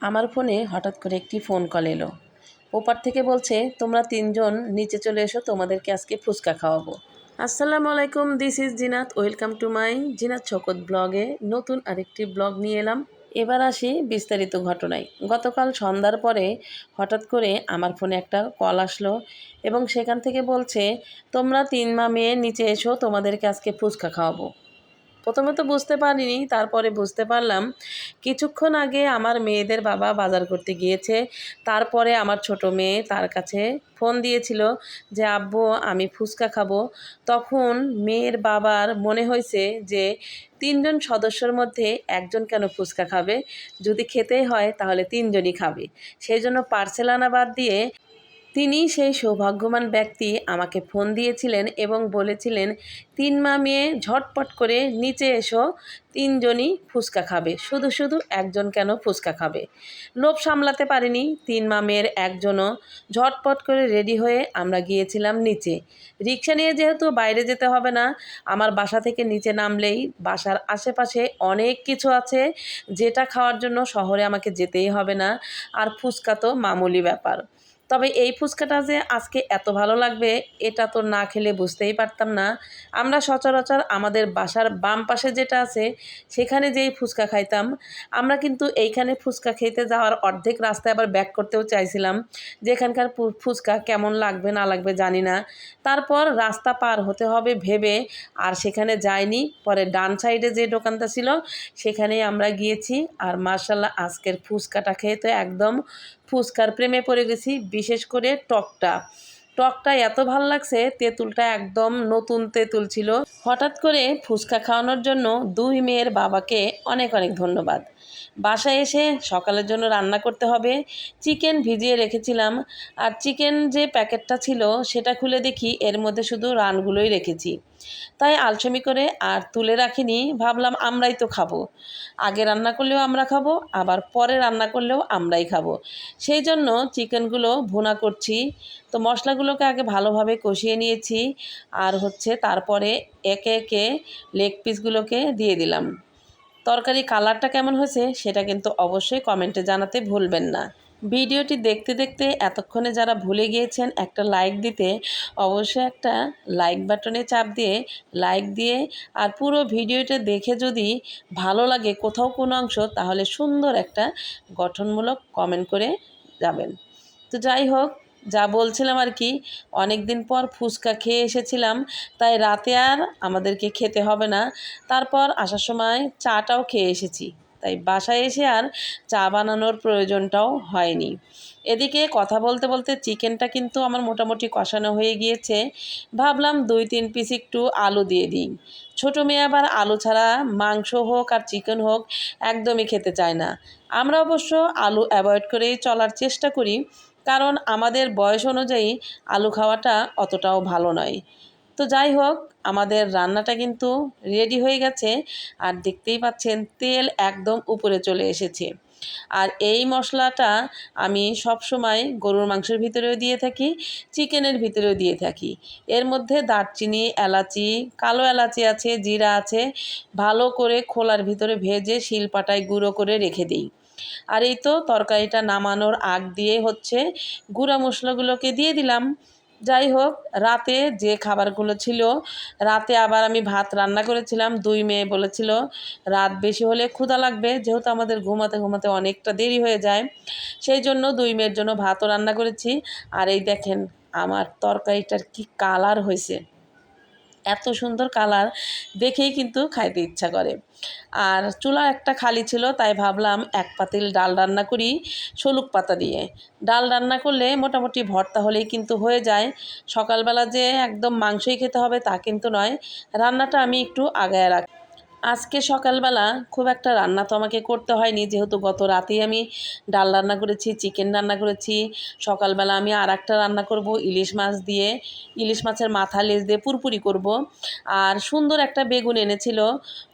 আমার ফোনে হঠাৎ করে একটি ফোন কল এলো। ওপার থেকে বলছে, তোমরা তিনজন নিচে চলে এসো, তোমাদেরকে আজকে ফুচকা খাওয়াবো। আসসালামু আলাইকুম, this is Zinat, welcome to my Zinat শকত ব্লগে নতুন আরেকটি ব্লগ নিয়ে এলাম। এবার আসি বিস্তারিত ঘটনায়। গতকাল সন্ধ্যার পরে হঠাৎ করে আমার ফোনে একটা কল আসলো এবং সেখান থেকে বলছে, তোমরা তিন মা মেয়ে নিচে এসো, তোমাদেরকে আজকে ফুচকা খাওয়াবো। প্রথমে তো বুঝতে পারিনি, তারপরে বুঝতে পারলাম। কিছুক্ষণ আগে আমার মেয়েদের বাবা বাজার করতে গিয়েছে, তারপরে আমার ছোট মেয়ে তার কাছে ফোন দিয়েছিল যে, আব্বু, আমি ফুচকা খাব। তখন মেয়ের বাবার মনে হয়েছে যে, তিনজন সদস্যর মধ্যে একজন কেন ফুচকা খাবে? যদি খেতেই হয় তাহলে তিনজনই খাবে। সেই জন্য পার্সেল আনা বাদ দিয়ে তিনি সেই সৌভাগ্যবান ব্যক্তি আমাকে ফোন দিয়েছিলেন এবং বলেছিলেন, তিন মা মেয়ে ঝটপট করে নিচে এসো, তিনজনই ফুচকা খাবে। শুধু শুধু একজন কেন ফুচকা খাবে? লোভ সামলাতে পারিনি। তিন মা মেয়ের একজনও ঝটপট করে রেডি হয়ে আমরা গিয়েছিলাম নিচে। রিক্সা নিয়ে যেহেতু বাইরে যেতে হবে না, আমার বাসা থেকে নিচে নামলেই বাসার আশেপাশে অনেক কিছু আছে। যেটা খাওয়ার জন্য শহরে আমাকে যেতেই হবে না। আর ফুচকা তো মামুলি ব্যাপার। তবে এই ফুচকাটা যে আজকে এত ভালো লাগবে, এটা তো না খেলে বুঝতেই পারতাম না। আমরা সচরাচর আমাদের বাসার বাম পাশে যেটা আছে, সেখানে যেই ফুচকা খাইতাম, আমরা কিন্তু এইখানে ফুচকা খেতে যাওয়ার অর্ধেক রাস্তায় আবার ব্যাক করতেও চাইছিলাম, যে এখানকার ফুচকা কেমন লাগবে, না লাগবে জানি না। তারপর রাস্তা পার হতে হবে ভেবে আর সেখানে যাইনি। পরে ডান সাইডে যে দোকানটা ছিল, সেখানেই আমরা গিয়েছি। আর মার্শাল্লাহ আজকের ফুচকাটা খেয়ে তো একদম ফুচকার প্রেমে পড়ে গেছি, বিশেষ করে টকটা। টকটা এত ভালো লাগছে, তেঁতুলটা একদম নতুন তেঁতুল ছিল। হঠাৎ করে ফুচকা খাওয়ানোর জন্য দুই মেয়ের বাবাকে অনেক অনেক ধন্যবাদ। বাসায় এসে সকালের জন্য রান্না করতে হবে। চিকেন ভিজিয়ে রেখেছিলাম। আর চিকেন যে প্যাকেটটা ছিল, সেটা খুলে দেখি এর মধ্যে শুধু রানগুলোই রেখেছি। তাই আলসেমি করে আর তুলে রাখিনি, ভাবলাম আমরাই তো খাব। আগে রান্না করলেও আমরা খাব, আবার পরে রান্না করলেও আমরাই খাব। সেই জন্য চিকেনগুলো ভুনা করছি। তো মশলাগুলোকে আগে ভালোভাবে কষিয়ে নিয়েছি। আর হচ্ছে তারপরে একে একে লেগ পিসগুলোকে দিয়ে দিলাম। তরকারি কালারটা কেমন হয়েছে সেটা কিন্তু অবশ্যই কমেন্টে জানাতে ভুলবেন না। ভিডিওটি দেখতে দেখতে এতক্ষণে যারা ভুলে গিয়েছেন একটা লাইক দিতে, অবশ্যই একটা লাইক বাটনে চাপ দিয়ে লাইক দিয়ে আর পুরো ভিডিওটা দেখে যদি ভালো লাগে কোথাও কোনো অংশ, তাহলে সুন্দর একটা গঠনমূলক কমেন্ট করে যাবেন। তো যাই হোক যা বলছিলাম আর কি অনেক দিন পর ফুচকা খেয়ে এসেছিলাম, তাই রাতে আর আমাদেরকে খেতে হবে না। তারপর আসার সময় চাটাও খেয়ে এসেছি, তাই বাসায় এসে আর চা বানানোর প্রয়োজনটাও হয়নি। এদিকে কথা বলতে বলতে চিকেনটা কিন্তু আমার মোটামুটি কষানো হয়ে গিয়েছে, ভাবলাম দুই তিন পিস একটু আলু দিয়ে দিই। ছোটো মেয়ে আবার আলু ছাড়া মাংস হোক আর চিকেন হোক একদমই খেতে চায় না। আমরা অবশ্য আলু অ্যাভয়েড করেই চলার চেষ্টা করি কারণ আমাদের বয়স অনুযায়ী আলু খাওয়াটা অতটাও ভালো নয়। তো যাই হোক, আমাদের রান্নাটা কিন্তু রেডি হয়ে গেছে আর দেখতেই পাচ্ছেন তেল একদম উপরে চলে এসেছে। আর এই মশলাটা আমি সব সময় গরুর মাংসের ভিতরেও দিয়ে থাকি, চিকেনের ভিতরেও দিয়ে থাকি। এর মধ্যে দারচিনি, এলাচি, কালো এলাচি আছে, জিরা আছে, ভালো করে খোলার ভিতরে ভেজে শিলপাটায় গুঁড়ো করে রেখে দিই। আর এই তো তরকারিটা নামানোর আগ দিয়ে হচ্ছে গুঁড়া মশলাগুলোকে দিয়ে দিলাম। যাই হোক, রাতে যে খাবারগুলো ছিল, রাতে আবার আমি ভাত রান্না করেছিলাম, দুই মেয়ে বলেছিল, রাত বেশি হলে ক্ষুধা লাগবে, যেহেতু আমাদের ঘুমাতে ঘুমাতে অনেকটা দেরি হয়ে যায়। সেই জন্য দুই মেয়ের জন্য ভাতও রান্না করেছি। আর এই দেখেন, আমার তরকারিটার কি কালার হয়েছে। এত সুন্দর কালার দেখেই কিন্তু খাইতে ইচ্ছা করে। আর চুলা একটা খালি ছিল, তাই ভাবলাম এক পাতিল ডাল রান্না করি শলুক পাতা দিয়ে। ডাল রান্না করলে মোটামুটি ভর্তা হলেই কিন্তু হয়ে যায়। সকালবেলা যে একদম মাংসই খেতে হবে তা কিন্তু নয়, রান্নাটা আমি একটু আগায় রাখি। আজকে সকালবেলা খুব একটা রান্না তো আমাকে করতে হয়নি, যেহেতু গত রাতেই আমি ডাল রান্না করেছি, চিকেন রান্না করেছি। সকালবেলা আমি আর একটা রান্না করব, ইলিশ মাছ দিয়ে। ইলিশ মাছের মাথা লেজ দিয়ে পুরপুরি করব। আর সুন্দর একটা বেগুন এনেছিল।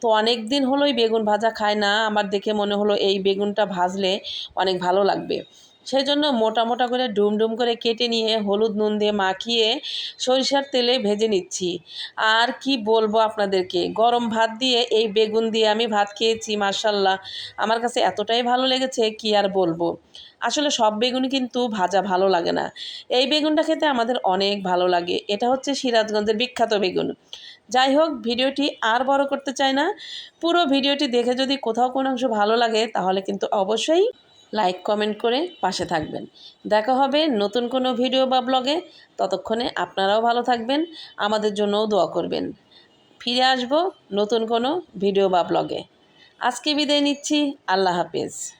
তো অনেক দিন হলোই বেগুন ভাজা খায় না, আমার দেখে মনে হলো এই বেগুনটা ভাজলে অনেক ভালো লাগবে। সেই জন্য মোটা মোটা করে ডুম ডুম করে কেটে নিয়ে হলুদ নুন দিয়ে মাখিয়ে সরিষার তেলে ভেজে নিচ্ছি। আর কি বলব আপনাদেরকে? গরম ভাত দিয়ে এই বেগুন দিয়ে আমি ভাত খেয়েছি মার্শাল্লাহ আমার কাছে এতটাই ভালো লেগেছে, কি আর বলব? আসলে সব বেগুন কিন্তু ভাজা ভালো লাগে না। এই বেগুনটা খেতে আমাদের অনেক ভালো লাগে। এটা হচ্ছে সিরাজগঞ্জের বিখ্যাত বেগুন। যাই হোক, ভিডিওটি আর বড় করতে চাই না। পুরো ভিডিওটি দেখে যদি কোথাও কোনো অংশ ভালো লাগে, তাহলে কিন্তু অবশ্যই লাইক, কমেন্ট করে পাশে থাকবেন। দেখা হবে নতুন কোনো ভিডিও বা ব্লগে। ততক্ষণে আপনারাও ভালো থাকবেন, আমাদের জন্যও দোয়া করবেন। ফিরে আসব নতুন কোনো ভিডিও বা ব্লগে। আজকে বিদায় নিচ্ছি, আল্লাহ হাফেজ।